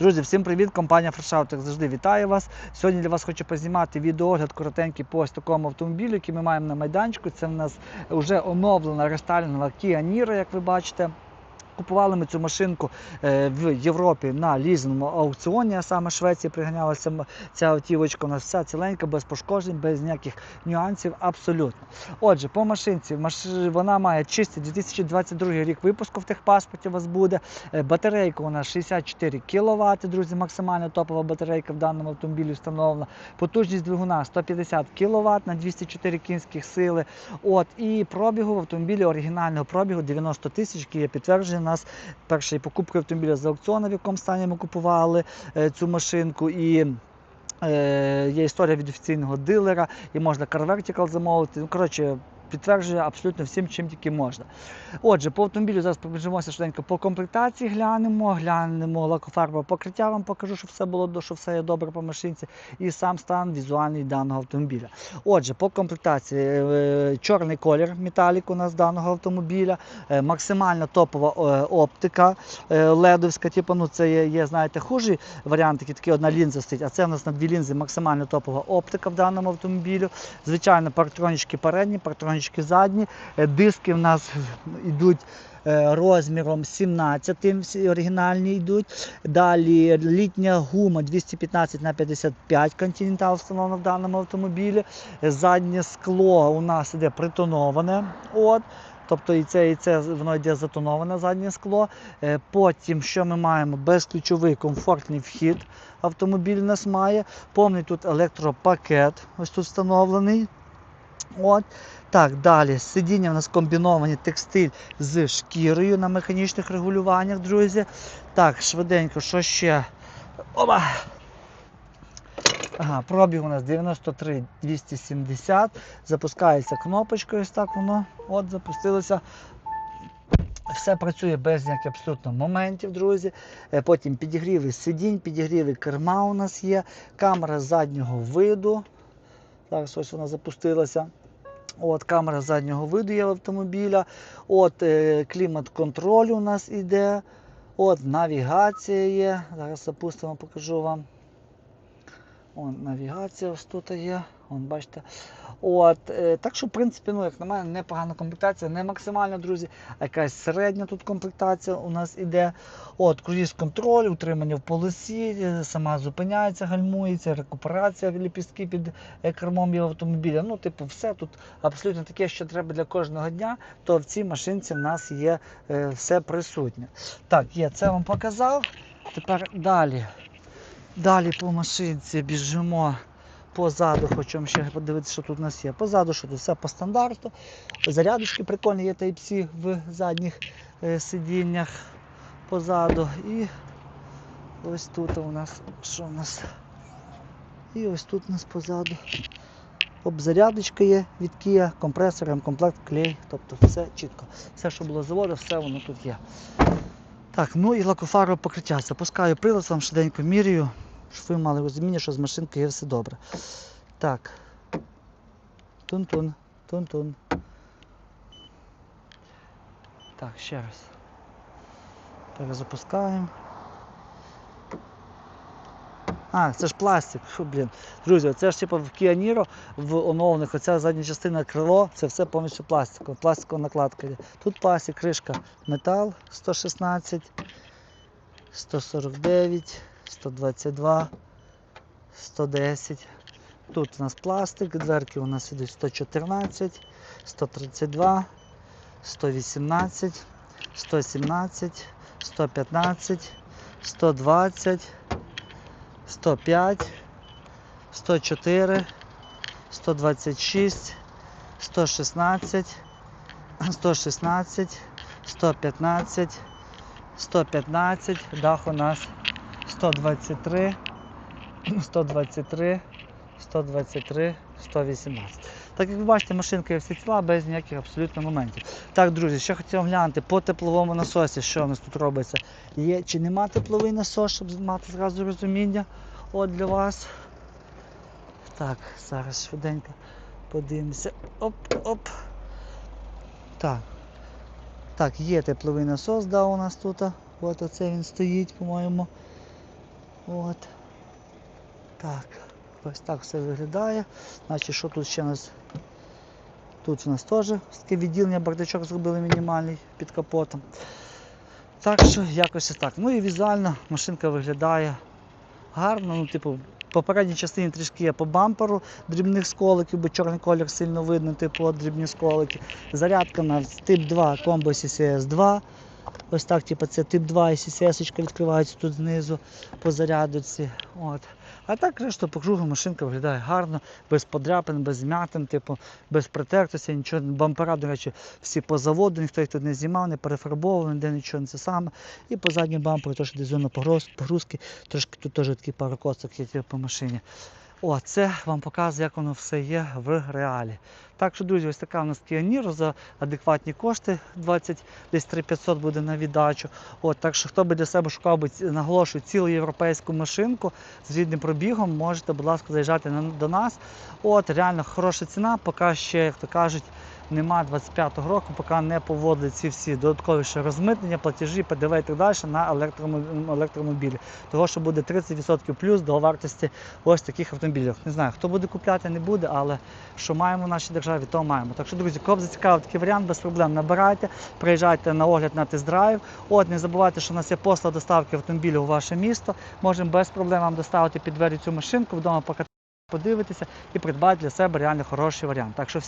Друзі, всім привіт! Компанія Fresh як завжди вітаю вас. Сьогодні для вас хочу познімати відеоогляд коротенький по ось такому автомобілю, який ми маємо на майданчику. Це в нас вже оновлена рестайлінгова Kia Niro, як ви бачите. Купували ми цю машинку е, в Європі на лізиному аукціоні, а саме Швеції приганялася ця автівочка. У нас вся ціленька, без пошкоджень, без ніяких нюансів, абсолютно. Отже, по машинці вона має чистий 2022 рік випуску в техпаспорті у вас буде. Е, Батарейка у нас 64 кВт, друзі, максимальна топова батарейка в даному автомобілі встановлена. Потужність двигуна 150 кВт на 204 кінських сили. От, і пробігу в автомобілі оригінального пробігу 90 тисяч, який є підтверджений нас першої покупка автомобіля з аукціону, в якому стані ми купували е, цю машинку. І е, є історія від офіційного дилера, і можна Car Vertical замовити. Ну, коротше, підтверджує абсолютно всім, чим тільки можна. Отже, по автомобілю зараз пробіжимося швиденько по комплектації, глянемо, глянемо лакофарбове покриття, вам покажу, щоб все було що все є добре по машинці, і сам стан візуальний даного автомобіля. Отже, по комплектації е, чорний колір металік у нас даного автомобіля, е, максимально топова е, оптика е, ледовська, типу, ну це є, є, знаєте, хужі варіанти, такі одна лінза стоїть, а це у нас на дві лінзи максимально топова оптика в даному автомобілю. Звичайно, партронічки передні, партронічки задні. Е, Диски в нас йдуть е, розміром 17, всі оригінальні йдуть. Далі літня гума 215 на 55 Continental встановлена в даному автомобілі. Заднє скло у нас іде притоноване. От. Тобто і це, і це воно йде затоноване заднє скло. Е, Потім, що ми маємо? Безключовий комфортний вхід автомобіль у нас має. Повний тут електропакет, ось тут встановлений. От. Так, далі. Сидіння у нас комбіновані текстиль з шкірою на механічних регулюваннях, друзі. Так, швиденько, що ще? Оба! Ага, пробіг у нас 93 270. Запускається кнопочкою, ось так воно. От, запустилося. Все працює без ніяких абсолютно моментів, друзі. Е, Потім підігріви сидінь, підігріви керма у нас є, камера заднього виду. Зараз ось вона запустилася. От, камера заднього виду є автомобіля. От, е, клімат-контроль у нас іде. От, навігація є. Зараз запустимо, покажу вам. О, навігація ось тут є. Вон, бачите. От, е, так що, в принципі, ну, як на мене, непогана комплектація, не максимальна, друзі, а якась середня тут комплектація у нас іде. От, круїз контроль, утримання в полосі, е, сама зупиняється, гальмується, рекуперація ліпістки під е, кермом є автомобіля. Ну, типу, все тут абсолютно таке, що треба для кожного дня, то в цій машинці в нас є е, все присутнє. Так, є, це вам показав. Тепер далі. Далі по машинці біжимо. Позаду вам ще подивитися, що тут у нас є. Позаду, що тут все по стандарту. Зарядочки прикольні є Type-C в задніх е, сидіннях позаду. І ось тут у нас що у нас? І ось тут у нас позаду. Обзарядочка є від Kia, компресор, комплект, клей. Тобто все чітко. Все, що було з заводу, все воно тут є. Так, ну і лакофарове покриття. Запускаю прилад, вам швиденько міряю, щоб мали розуміння, що з машинкою є все добре. Так. Тун-тун, тун-тун. Так, ще раз. Перезапускаємо. А, це ж пластик. Фу, блін. Друзі, це ж типу в Kia Niro в оновлених, оця задня частина крило, це все повністю пластикове, пластикова накладка. Тут пластик, кришка, метал 116, 149, 122, 110. Тут у нас пластик, дверки у нас ідуть 114, 132, 118, 117, 115, 120. 105, 104, 126, 116, 116, 115, 115, дах у нас 123, 123, 123, 118. Так як ви бачите, машинка є всі ціла, без ніяких абсолютно моментів. Так, друзі, ще хотів глянути по тепловому насосі, що у нас тут робиться. Є чи нема тепловий насос, щоб мати зразу розуміння. От для вас. Так, зараз швиденько подивимося. Оп, оп. Так. Так, є тепловий насос, да, у нас тут. От оце він стоїть, по-моєму. От. Так. Ось так все виглядає. Значить, що тут ще у нас? Тут у нас теж таке відділення, бардачок зробили мінімальний під капотом. Так що якось так. Ну і візуально машинка виглядає гарно. Ну, типу, в попередній частині трішки є по бамперу дрібних сколиків, бо чорний колір сильно видно, типу дрібні сколики. Зарядка на тип 2 Combo CCS 2. Ось так, типу, це тип 2 і відкривається тут знизу по зарядці. От. А так, решту по кругу машинка виглядає гарно, без подряпин, без змятин, типу, без притертості, нічого. Бампера, до речі, всі по заводу, ніхто їх тут не знімав, не перефарбований, де нічого не це саме. І по задньому бамперу теж десь погрузки, трошки тут теж такий пару коцок є типу, по машині. О, це вам показує, як воно все є в реалі. Так що, друзі, ось така у нас Kia за адекватні кошти, 20, десь 3500 буде на віддачу. От, так що хто би для себе шукав би, наголошую, цілу європейську машинку з рідним пробігом, можете, будь ласка, заїжджати на- до нас. От, реально хороша ціна, поки ще, як то кажуть, нема 25-го року, поки не поводили ці всі додаткові ще розмитнення, платежі, ПДВ і так далі на електромобілі. Того, що буде 30% плюс до вартості ось таких автомобілів. Не знаю, хто буде купляти, не буде, але що маємо в нашій державі, то маємо. Так що, друзі, кого б зацікавив такий варіант, без проблем набирайте, приїжджайте на огляд на тест-драйв. От, не забувайте, що у нас є послуга доставки автомобілів у ваше місто. Можемо без проблем вам доставити під двері цю машинку, вдома покатати, подивитися і придбати для себе реально хороший варіант. Так що